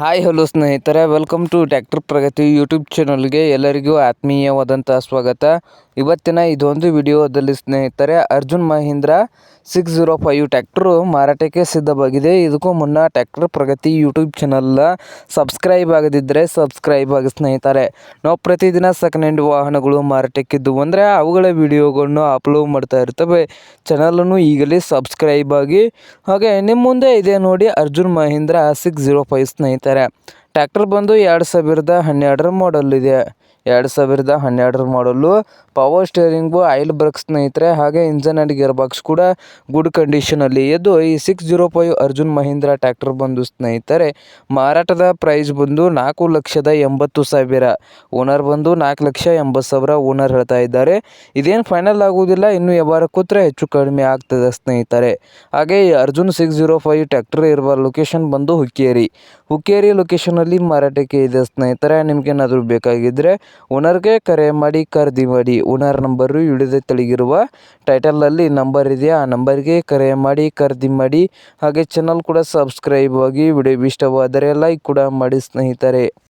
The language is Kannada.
ಹಾಯ್ ಹಲೋ ಸ್ನೇಹಿತರೆ welcome to tractor Pragati YouTube ಚಾನಲ್ಗೆ ಎಲ್ಲರಿಗೂ ಆತ್ಮೀಯವಾದಂಥ ಸ್ವಾಗತ. ಇವತ್ತಿನ ಇದೊಂದು ವಿಡಿಯೋದಲ್ಲಿ ಸ್ನೇಹಿತರೆ, Arjun Mahindra six zero five tractor ಮಾರಾಟಕ್ಕೆ ಸಿದ್ಧವಾಗಿದೆ. ಇದಕ್ಕೂ ಮುನ್ನ ಟ್ಯಾಕ್ಟರ್ ಪ್ರಗತಿ ಯೂಟ್ಯೂಬ್ ಚಾನಲ್ನ ಸಬ್ಸ್ಕ್ರೈಬ್ ಆಗದಿದ್ದರೆ ಸಬ್ಸ್ಕ್ರೈಬ್ ಆಗಿ ಸ್ನೇಹಿತರೆ. ನಾವು ಪ್ರತಿದಿನ ಸೆಕೆಂಡ್ ಹ್ಯಾಂಡ್ ವಾಹನಗಳು ಮಾರಾಟಕ್ಕಿದ್ದು ಅಂದರೆ ಅವುಗಳ ವಿಡಿಯೋಗಳನ್ನು ಅಪ್ಲೋಡ್ ಮಾಡ್ತಾ ಇರ್ತವೆ. ಚಾನಲನ್ನು ಈಗಲೇ ಸಬ್ಸ್ಕ್ರೈಬ್ ಆಗಿ. ಹಾಗೆ ನಿಮ್ಮ ಮುಂದೆ ಇದೆ ನೋಡಿ Arjun Mahindra six zero five ಸ್ನೇಹಿತರೆ. ಟ್ಯಾಕ್ಟರ್ ಬಂದು ಎರಡು ಸಾವಿರದ ಹನ್ನೆರಡರ ಮಾಡಲ್ ಇದೆ. ಎರಡು ಸಾವಿರದ ಹನ್ನೆರಡರ ಮಾಡಲು ಪವರ್ ಸ್ಟೇರಿಂಗು ಆಯಿಲ್ ಬ್ರೇಕ್ ಸ್ನೇಹಿತರೆ, ಹಾಗೆ ಇಂಜನ್ ಆ್ಯಂಡ್ ಗಿಯರ್ ಬಾಕ್ಸ್ ಕೂಡ ಗುಡ್ ಕಂಡೀಷನಲ್ಲಿ ಇದ್ದು ಈ six zero five Arjun Mahindra tractor ಬಂದು ಸ್ನೇಹಿತರೆ, ಮಾರಾಟದ ಪ್ರೈಸ್ ಬಂದು ನಾಲ್ಕು ಲಕ್ಷದ ಎಂಬತ್ತು ಸಾವಿರ. ಓನರ್ ಬಂದು ನಾಲ್ಕು ಲಕ್ಷ ಎಂಬತ್ತು ಸಾವಿರ ಓನರ್ ಹೇಳ್ತಾ ಇದ್ದಾರೆ. ಇದೇನು ಫೈನಲ್ ಆಗುವುದಿಲ್ಲ ಇನ್ನು ಯಾವಾಗ ಕೂತ್ರೆ ಹೆಚ್ಚು ಕಡಿಮೆ ಆಗ್ತದೆ ಸ್ನೇಹಿತರೆ. ಹಾಗೆ Arjun six zero five tractor ಇರುವ ಲೊಕೇಶನ್ ಬಂದು ಹುಕ್ಕೇರಿ. ಹುಕ್ಕೇರಿ ಲೊಕೇಶನಲ್ಲಿ ಮಾರಾಟಕ್ಕೆ ಇದೆ ಸ್ನೇಹಿತರೆ ನಿಮ್ಗೇನಾದರೂ ಬೇಕಾಗಿದ್ದರೆ ಓನರ್ಗೆ ಕರೆ ಮಾಡಿ ಖರೀದಿ ಮಾಡಿ. ಓನರ್ ನಂಬರು ಹಿಡಿದ ತೆಳಗಿರುವ ಟೈಟಲಲ್ಲಿ ನಂಬರ್ ಇದೆ ಆ ನಂಬರ್ಗೆ ಕರೆ ಮಾಡಿ ಖರೀದಿ ಮಾಡಿ. ಹಾಗೆ ಚಾನಲ್ ಕೂಡ ಸಬ್ಸ್ಕ್ರೈಬ್ ಆಗಿ ವಿಡಿಯೋ ಇಷ್ಟವಾದರೆ ಲೈಕ್ ಕೂಡ ಮಾಡಿ ಸ್ನೇಹಿತರೆ.